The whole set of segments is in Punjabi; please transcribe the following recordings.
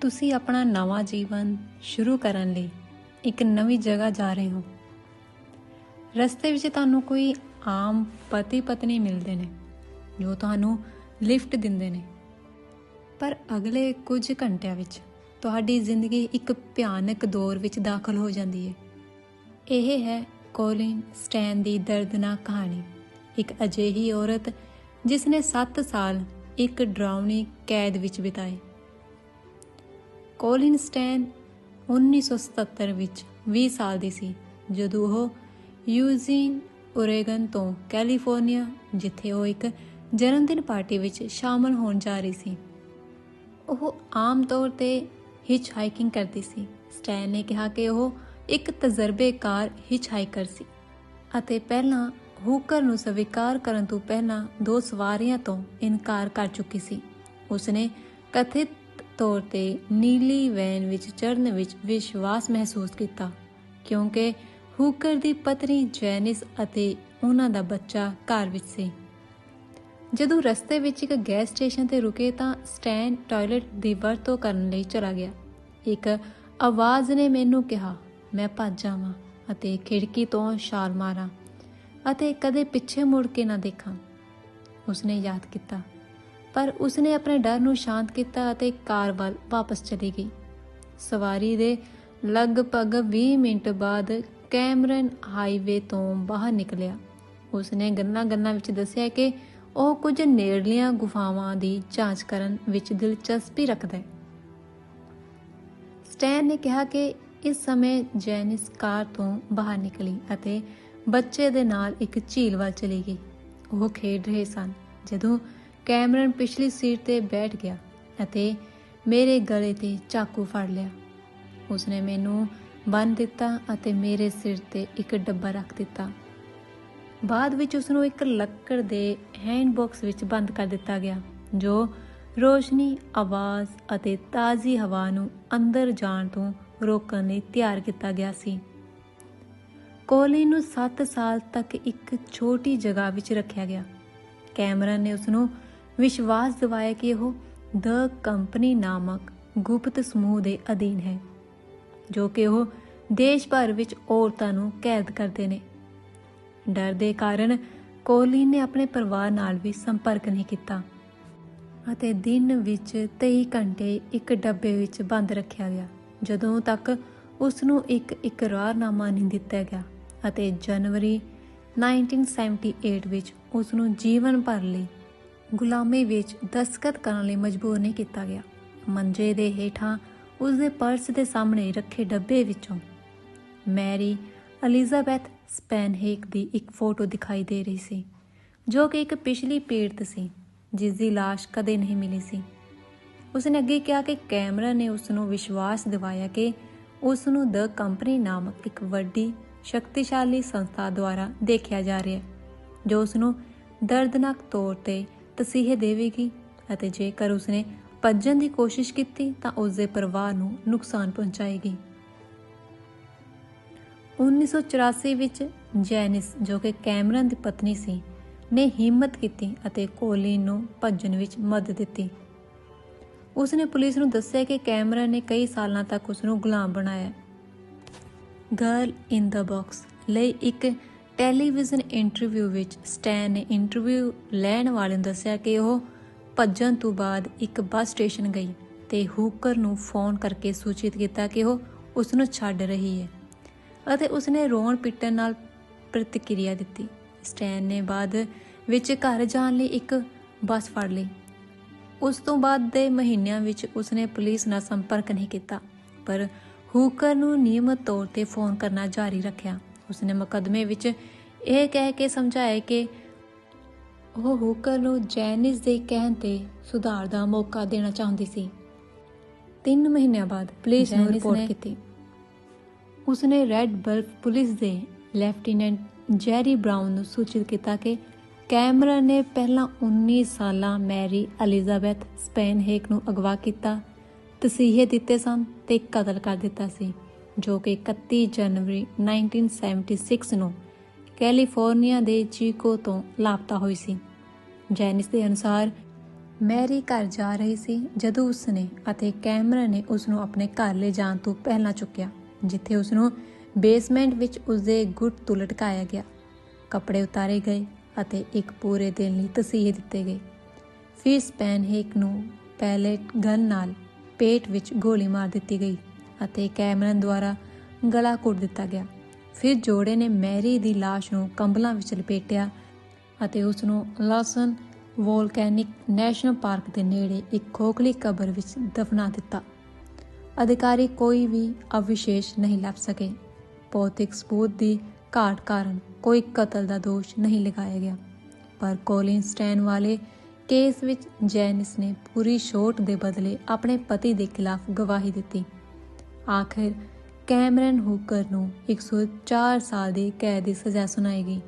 ਤੁਸੀਂ ਆਪਣਾ ਨਵਾਂ ਜੀਵਨ ਸ਼ੁਰੂ ਕਰਨ ਲਈ ਇੱਕ ਨਵੀਂ ਜਗ੍ਹਾ ਜਾ ਰਹੇ ਹੋ। ਰਸਤੇ ਵਿੱਚ ਤੁਹਾਨੂੰ ਕੋਈ ਆਮ ਪਤੀ ਪਤਨੀ ਮਿਲਦੇ ਨੇ, ਜੋ ਤੁਹਾਨੂੰ ਲਿਫਟ ਦਿੰਦੇ ਨੇ। ਪਰ ਅਗਲੇ ਕੁਝ ਘੰਟਿਆਂ ਵਿੱਚ ਤੁਹਾਡੀ ਜ਼ਿੰਦਗੀ ਇੱਕ ਭਿਆਨਕ ਦੌਰ ਵਿੱਚ ਦਾਖਲ ਹੋ ਜਾਂਦੀ ਹੈ। ਇਹ ਹੈ ਕੋਲਿਨ ਸਟੈਨ ਦੀ ਦਰਦਨਾਕ ਕਹਾਣੀ। ਇੱਕ ਅਜਿਹੀ ਔਰਤ ਜਿਸ ਨੇ 7 ਸਾਲ ਇੱਕ ਡਰਾਉਣੀ ਕੈਦ ਵਿੱਚ ਬਿਤਾਏ। ਕੋਲਿਨ ਸਟੈਨ 1977 ਵਿੱਚ 20 ਸਾਲ ਦੀ ਸੀ, ਜਦੋਂ ਉਹ ਯੂਜੀਨ, ਓਰੇਗਨ ਤੋਂ ਕੈਲੀਫੋਰਨੀਆ, ਜਿੱਥੇ ਉਹ ਇੱਕ ਜਨਮਦਿਨ ਪਾਰਟੀ ਵਿੱਚ ਸ਼ਾਮਲ ਹੋਣ ਜਾ ਰਹੀ ਸੀ। ਉਹ ਆਮ ਤੌਰ ਤੇ ਹਿਚ ਹਾਈਕਿੰਗ ਕਰਦੀ ਸੀ। ਸਟੈਨ ਨੇ ਕਿਹਾ ਕਿ ਉਹ ਇੱਕ ਤਜਰਬੇਕਾਰ ਹਿਚ ਹਾਈਕਰ ਸੀ ਅਤੇ ਪਹਿਲਾਂ ਹੂਕਰ ਨੂੰ ਸਵੀਕਾਰ ਕਰਨ ਤੋਂ ਪਹਿਲਾਂ ਦੋ ਸਵਾਰੀਆਂ ਤੋਂ ਇਨਕਾਰ ਕਰ ਚੁੱਕੀ ਸੀ। ਉਸਨੇ ਕਥਿਤ ਤੌਰ ਤੇ ਨੀਲੀ ਵੈਨ ਵਿੱਚ ਚੜ੍ਹਨ ਵਿੱਚ ਵਿਸ਼ਵਾਸ ਮਹਿਸੂਸ ਕੀਤਾ, ਕਿਉਂਕਿ ਹੂਕਰ ਦੀ ਪਤਨੀ ਜੈਨਿਸ ਅਤੇ ਉਹਨਾਂ ਦਾ ਬੱਚਾ ਘਰ ਵਿੱਚ ਸੀ। ਜਦੋਂ ਰਸਤੇ ਵਿੱਚ ਇੱਕ ਗੈਸ ਸਟੇਸ਼ਨ ਤੇ ਰੁਕੇ ਤਾਂ ਸਟੈਨ ਟਾਇਲਟ ਦੀ ਵਰਤੋਂ ਕਰਨ ਲਈ ਚਲਾ ਗਿਆ। ਇੱਕ ਆਵਾਜ਼ ਨੇ ਮੈਨੂੰ ਕਿਹਾ, ਮੈਂ ਭੱਜ ਜਾਵਾਂ ਅਤੇ ਖਿੜਕੀ ਤੋਂ ਛਾਲ ਮਾਰਾਂ ਅਤੇ ਕਦੇ ਪਿੱਛੇ ਮੁੜ ਕੇ ਨਾ ਦੇਖਾਂ। ਉਸਨੇ ਯਾਦ ਕੀਤਾ ਪਰ ਉਸਨੇ ਆਪਣੇ ਡਰ ਨੂੰ ਸ਼ਾਂਤ ਕੀਤਾ ਅਤੇ ਕਾਰ ਵੱਲ ਵਾਪਸ ਚਲੀ ਗਈ। ਸਵਾਰੀ ਦੇ ਲਗਭਗ 20 ਮਿੰਟ ਬਾਅਦ ਕੈਮਰਨ ਹਾਈਵੇ ਤੋਂ ਬਾਹਰ ਨਿਕਲਿਆ। ਉਸਨੇ ਗੱਲਾਂ-ਗੱਲਾਂ ਵਿੱਚ ਦੱਸਿਆ ਕਿ ਉਹ ਕੁਝ ਨੇੜਲੀਆਂ ਗੁਫਾਵਾਂ ਦੀ ਜਾਂਚ ਕਰਨ ਵਿੱਚ ਦਿਲਚਸਪੀ ਰੱਖਦਾ ਹੈ। ਸਟੈਨ ਨੇ ਕਿਹਾ ਕਿ ਇਸ ਸਮੇਂ ਜੈਨਿਸ ਕਾਰ ਤੋਂ ਬਾਹਰ ਨਿਕਲੀ ਅਤੇ ਬੱਚੇ ਦੇ ਨਾਲ ਇੱਕ ਝੀਲ ਵੱਲ ਚਲੀ ਗਈ। ਉਹ ਖੇਡ ਰਹੇ ਸਨ। ਜਦੋਂ ਕੈਮਰਨ ਪਿਛਲੀ ਸੀਟ ਤੇ ਬੈਠ ਗਿਆ ਅਤੇ ਮੇਰੇ ਗਲੇ ਤੇ ਚਾਕੂ ਫੜ ਲਿਆ। ਉਸਨੇ ਮੈਨੂੰ ਬੰਨ ਦਿੱਤਾ ਅਤੇ ਮੇਰੇ ਸਿਰ ਤੇ ਇੱਕ ਡੱਬਾ ਰੱਖ ਦਿੱਤਾ। ਬਾਅਦ ਵਿੱਚ ਉਸ ਨੂੰ ਇੱਕ ਲੱਕੜ ਦੇ ਹੈਂਡ ਬਾਕਸ ਵਿੱਚ ਬੰਦ ਕਰ ਦਿੱਤਾ ਗਿਆ, ਜੋ ਰੋਸ਼ਨੀ, ਆਵਾਜ਼ ਅਤੇ ਤਾਜ਼ੀ ਹਵਾ ਨੂੰ ਅੰਦਰ ਜਾਣ ਤੋਂ ਰੋਕਣ ਲਈ ਤਿਆਰ ਕੀਤਾ ਗਿਆ ਸੀ। ਕੋਲੀ ਨੂੰ 7 ਸਾਲ ਤੱਕ ਇੱਕ ਛੋਟੀ ਜਗ੍ਹਾ ਵਿੱਚ ਰੱਖਿਆ ਗਿਆ। ਕੈਮਰਨ ਨੇ ਉਸ ਨੂੰ ਵਿਸ਼ਵਾਸ ਦਿਵਾਇਆ ਕਿ ਉਹ ਦ ਕੰਪਨੀ ਨਾਮਕ ਗੁਪਤ ਸਮੂਹ ਦੇ ਅਧੀਨ ਹੈ, ਜੋ ਕਿ ਉਹ ਦੇਸ਼ ਭਰ ਵਿੱਚ ਔਰਤਾਂ ਨੂੰ ਕੈਦ ਕਰਦੇ ਨੇ। ਡਰ ਦੇ ਕਾਰਨ ਕੋਹਲੀ ਨੇ ਆਪਣੇ ਪਰਿਵਾਰ ਨਾਲ ਵੀ ਸੰਪਰਕ ਨਹੀਂ ਕੀਤਾ ਅਤੇ ਦਿਨ ਵਿੱਚ 23 ਘੰਟੇ ਇੱਕ ਡੱਬੇ ਵਿੱਚ ਬੰਦ ਰੱਖਿਆ ਗਿਆ, ਜਦੋਂ ਤੱਕ ਉਸ ਨੂੰ ਇੱਕ ਇਕਰਾਰਨਾਮਾ ਨਹੀਂ ਦਿੱਤਾ ਗਿਆ ਅਤੇ ਜਨਵਰੀ 1978 ਵਿੱਚ ਉਸ ਨੂੰ ਜੀਵਨ ਭਰ ਲਈ ਗੁਲਾਮੀ ਵਿੱਚ ਦਸਤਖਤ ਕਰਨ ਲਈ ਮਜਬੂਰ ਨਹੀਂ ਕੀਤਾ ਗਿਆ। ਮੰਜੇ ਦੇ ਹੇਠਾਂ ਉਸ ਦੇ ਪਰਸ ਦੇ ਸਾਹਮਣੇ ਰੱਖੇ ਡੱਬੇ ਵਿੱਚੋਂ ਮੈਰੀ ਐਲਿਜ਼ਾਬੈਥ ਸਪੈਨਹੇਕ ਦੀ ਇੱਕ ਫੋਟੋ ਦਿਖਾਈ ਦੇ ਰਹੀ ਸੀ, ਜੋ ਕਿ ਇੱਕ ਪਿਛਲੀ ਪੀੜਤ ਸੀ, ਜਿਸ ਦੀ লাশ ਕਦੇ ਨਹੀਂ ਮਿਲੀ ਸੀ। ਉਸਨੇ ਅੱਗੇ ਕਿਹਾ ਕਿ ਕੈਮਰਾ ਨੇ ਉਸ ਨੂੰ ਵਿਸ਼ਵਾਸ ਦਿਵਾਇਆ ਕਿ ਉਸ ਨੂੰ ਦ ਕੰਪਨੀ ਨਾਮਕ ਇੱਕ ਵੱਡੀ, ਸ਼ਕਤੀਸ਼ਾਲੀ ਸੰਸਥਾ ਦੁਆਰਾ ਦੇਖਿਆ ਜਾ ਰਿਹਾ ਹੈ, ਜੋ ਉਸ ਨੂੰ ਦਰਦਨਾਕ ਤੌਰ ਤੇ ਤਸੀਹੇ ਦੇਵੇਗੀ ਅਤੇ ਜੇਕਰ ਉਸਨੇ ਭੱਜਣ ਦੀ ਕੋਸ਼ਿਸ਼ ਕੀਤੀ ਤਾਂ ਉਸ ਦੇ ਪਰਿਵਾਰ ਨੂੰ ਨੁਕਸਾਨ ਪਹੁੰਚਾਏਗੀ। 1984 ਵਿੱਚ ਜੈਨਿਸ, ਜੋ ਕਿ ਕੈਮਰਨ ਦੀ ਪਤਨੀ ਸੀ, ਨੇ ਹਿੰਮਤ ਕੀਤੀ ਅਤੇ ਕੋਲਿਨ ਨੂੰ ਭੱਜਣ ਵਿੱਚ ਮਦਦ ਦਿੱਤੀ। ਉਸਨੇ ਪੁਲਿਸ ਨੂੰ ਦੱਸਿਆ ਕਿ ਕੈਮਰਨ ਨੇ ਕਈ ਸਾਲਾਂ ਤੱਕ ਉਸ ਨੂੰ ਗੁਲਾਮ ਬਣਾਇਆ। ਗਰਲ ਇਨ ਦਾ ਬਾਕਸ ਲਈ ਇੱਕ ਟੈਲੀਵਿਜ਼ਨ ਇੰਟਰਵਿਊ ਵਿੱਚ ਸਟੈਨ ਨੇ ਇੰਟਰਵਿਊ ਲੈਣ ਵਾਲੇ ਨੂੰ ਦੱਸਿਆ ਕਿ ਉਹ ਭੱਜਣ ਤੋਂ ਬਾਅਦ ਇੱਕ ਬੱਸ ਸਟੇਸ਼ਨ ਗਈ ਤੇ ਹੂਕਰ ਨੂੰ ਫੋਨ ਕਰਕੇ ਸੂਚਿਤ ਕੀਤਾ ਕਿ ਉਹ ਉਸ ਨੂੰ ਛੱਡ ਰਹੀ ਹੈ ਅਤੇ ਉਸਨੇ ਰੋਣ ਪਿੱਟਣ ਨਾਲ ਪ੍ਰਤੀਕਿਰਿਆ ਦਿੱਤੀ। ਸਟੈਨ ਨੇ ਬਾਅਦ ਵਿੱਚ ਘਰ ਜਾਣ ਲਈ ਇੱਕ ਬੱਸ ਫੜ ਲਈ। ਉਸ ਤੋਂ ਬਾਅਦ ਦੇ ਮਹੀਨਿਆਂ ਵਿੱਚ ਉਸਨੇ ਪੁਲਿਸ ਨਾਲ ਸੰਪਰਕ ਨਹੀਂ ਕੀਤਾ, ਪਰ ਹੂਕਰ ਨੂੰ ਨਿਯਮਤ ਤੌਰ ਤੇ ਫੋਨ ਕਰਨਾ ਜਾਰੀ ਰੱਖਿਆ। ਉਸਨੇ ਮੁਕਦਮੇ ਵਿੱਚ ਇਹ ਕਹਿ ਕੇ ਸਮਝਾਇਆ ਕਿ ਉਹ ਹੂਕਰ ਨੂੰ ਜੈਨਿਸ ਦੇ ਕਹਿਣ ਤੇ ਸੁਧਾਰ ਦਾ ਮੌਕਾ ਦੇਣਾ ਚਾਹੁੰਦੀ ਸੀ। 3 ਮਹੀਨਿਆਂ ਬਾਅਦ ਪੁਲਿਸ ਨੂੰ ਰਿਪੋਰਟ ਕੀਤੀ। ਉਸਨੇ ਰੈੱਡ ਬਲਫ ਪੁਲਿਸ ਦੇ ਲੈਫਟੀਨੈਂਟ ਜੈਰੀ ਬ੍ਰਾਊਨ ਨੂੰ ਸੂਚਿਤ ਕੀਤਾ ਕਿ ਕੈਮਰਨ ਨੇ ਪਹਿਲਾਂ 19 ਸਾਲਾਂ ਮੈਰੀ ਐਲਿਜ਼ਾਬੈਥ ਸਪੈਨਹੇਕ ਨੂੰ ਅਗਵਾ ਕੀਤਾ ਤਸੀਹੇ ਦਿੱਤੇ ਸਨ ਤੇ ਕਤਲ ਕਰ ਦਿੱਤਾ ਸੀ। ਜੋ ਕਿ 31 ਜਨਵਰੀ 1976 ਨੂੰ ਕੈਲੀਫੋਰਨੀਆ ਦੇ ਚੀਕੋ ਤੋਂ ਲਾਪਤਾ ਹੋਈ ਸੀ। ਜੈਨਿਸ ਦੇ ਅਨੁਸਾਰ ਮੈਰੀ ਘਰ ਜਾ ਰਹੀ ਸੀ, ਜਦੋਂ ਉਸਨੇ ਅਤੇ ਕੈਮਰਨ ਨੇ ਉਸ ਨੂੰ ਆਪਣੇ ਘਰ ਲੈ ਜਾਣ ਤੋਂ ਪਹਿਲਾਂ ਚੁੱਕਿਆ, ਜਿੱਥੇ ਉਸ ਨੂੰ ਬੇਸਮੈਂਟ ਵਿੱਚ ਉਸਦੇ ਗੁੱਟ ਤੋਂ ਲਟਕਾਇਆ ਗਿਆ। ਕੱਪੜੇ ਉਤਾਰੇ ਗਏ ਅਤੇ ਇੱਕ ਪੂਰੇ ਦਿਨ ਲਈ ਤਸੀਹੇ ਦਿੱਤੇ ਗਏ। ਫਿਰ ਸਪੈਨਹੇਕ ਨੂੰ ਪੈਲੇਟ ਗਨ ਨਾਲ ਪੇਟ ਵਿੱਚ ਗੋਲੀ ਮਾਰ ਦਿੱਤੀ ਗਈ। ਅਤੇ ਕੈਮਰਨ ਦੁਆਰਾ ਗਲਾ ਘੁੱਟ ਦਿੱਤਾ ਗਿਆ। ਫਿਰ ਜੋੜੇ ਨੇ ਮੈਰੀ ਦੀ ਲਾਸ਼ ਨੂੰ ਕੰਬਲਾਂ ਵਿੱਚ ਲਪੇਟਿਆ ਅਤੇ ਉਸ ਨੂੰ ਲਾਸਨ ਵੋਲਕੈਨਿਕ ਨੈਸ਼ਨਲ ਪਾਰਕ ਦੇ ਨੇੜੇ ਇੱਕ ਖੋਖਲੀ ਕਬਰ ਵਿੱਚ ਦਫਨਾ ਦਿੱਤਾ। ਅਧਿਕਾਰੀ ਕੋਈ ਵੀ ਅਵਿਸ਼ੇਸ਼ ਨਹੀਂ ਲੱਭ ਸਕੇ। ਭੌਤਿਕ ਸਬੂਤ ਦੀ ਘਾਟ ਕਾਰਨ ਕੋਈ ਕਤਲ ਦਾ ਦੋਸ਼ ਨਹੀਂ ਲਗਾਇਆ ਗਿਆ। ਪਰ ਕੋਲਿਨ ਸਟੈਨ ਵਾਲੇ ਕੇਸ ਵਿੱਚ ਜੈਨਿਸ ਨੇ ਪੂਰੀ ਛੋਟ ਦੇ ਬਦਲੇ ਆਪਣੇ ਪਤੀ ਦੇ ਖਿਲਾਫ ਗਵਾਹੀ ਦਿੱਤੀ। ਆਖਿਰ ਕੈਮਰਨ ਹੂਕਰ ਨੂੰ 104 ਸਾਲ ਦੀ ਕੈਦ ਦੀ ਸਜ਼ਾ ਸੁਣਾਈ ਗਈ।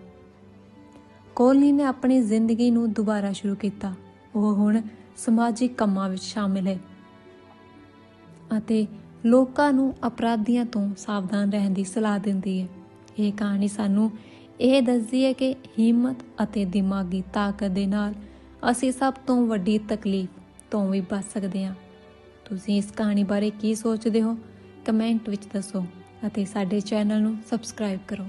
ਕੋਹਲੀ ਨੇ ਆਪਣੀ ਜ਼ਿੰਦਗੀ ਨੂੰ ਦੁਬਾਰਾ ਸ਼ੁਰੂ ਕੀਤਾ। ਉਹ ਹੁਣ ਸਮਾਜਿਕ ਕੰਮਾਂ ਵਿੱਚ ਸ਼ਾਮਿਲ ਹੈ ਅਤੇ ਲੋਕਾਂ ਨੂੰ ਅਪਰਾਧੀਆਂ ਤੋਂ ਸਾਵਧਾਨ ਰਹਿਣ ਦੀ ਸਲਾਹ ਦਿੰਦੀ ਹੈ। ਇਹ ਕਹਾਣੀ ਸਾਨੂੰ ਇਹ ਦੱਸਦੀ ਹੈ ਕਿ ਹਿੰਮਤ ਅਤੇ ਦਿਮਾਗੀ ਤਾਕਤ ਦੇ ਨਾਲ ਅਸੀਂ ਸਭ ਤੋਂ ਵੱਡੀ ਤਕਲੀਫ ਤੋਂ ਵੀ ਬਚ ਸਕਦੇ ਹਾਂ। ਤੁਸੀਂ ਇਸ ਕਹਾਣੀ ਬਾਰੇ ਕੀ ਸੋਚਦੇ ਹੋ? ਕਮੈਂਟ ਵਿੱਚ ਦੱਸੋ ਅਤੇ ਸਾਡੇ ਚੈਨਲ ਨੂੰ ਸਬਸਕ੍ਰਾਈਬ ਕਰੋ।